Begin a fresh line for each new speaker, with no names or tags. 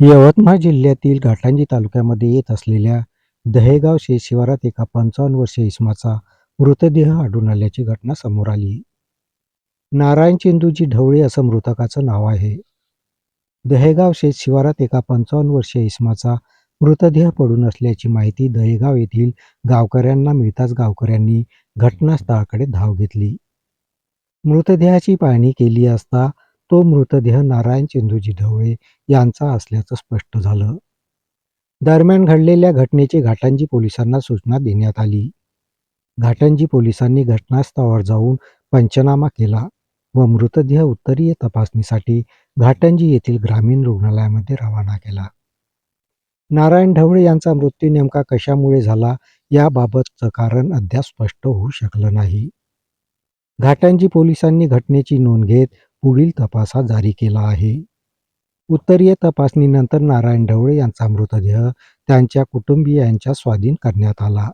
यवतमाळ जिल्ह्यातील घाटंजी तालुक्यामध्ये येत असलेल्या दहेगाव शेत शिवारात एका पंचावन्न वर्षीय इसमाचा मृतदेह आढळून आल्याची घटना समोर आली. नारायण चेंदूजी ढवळे असं मृतकाचं नाव आहे. दहेगाव शेत शिवारात एका पंचावन्न वर्षीय इसमाचा मृतदेह पडून असल्याची माहिती दहेगाव येथील गावकऱ्यांना मिळताच गावकऱ्यांनी घटनास्थळाकडे धाव घेतली. मृतदेहाची पाहणी केली असता तो मृतदेह नारायण चेंदूजी ढवळे यांचा असल्याचं स्पष्ट झालं. दरम्यान घडलेल्या घटनेची घाटंजी पोलिसांना सूचना देण्यात आली. घाटंजी पोलिसांनी घटनास्थळावर जाऊन पंचनामा केला व मृतदेह उत्तरीय तपासणीसाठी घाटंजी येथील ग्रामीण रुग्णालयामध्ये रवाना केला. नारायण ढवळे यांचा मृत्यू नेमका कशामुळे झाला याबाबतचं कारण अद्याप स्पष्ट होऊ शकलं नाही. घाटंजी पोलिसांनी घटनेची नोंद घेत पुढील तपासात जारी केला आहे. उत्तरीय तपासणीनंतर नारायण ढवळे यांचा मृतदेह त्यांच्या कुटुंबियांच्या स्वाधीन करण्यात आला.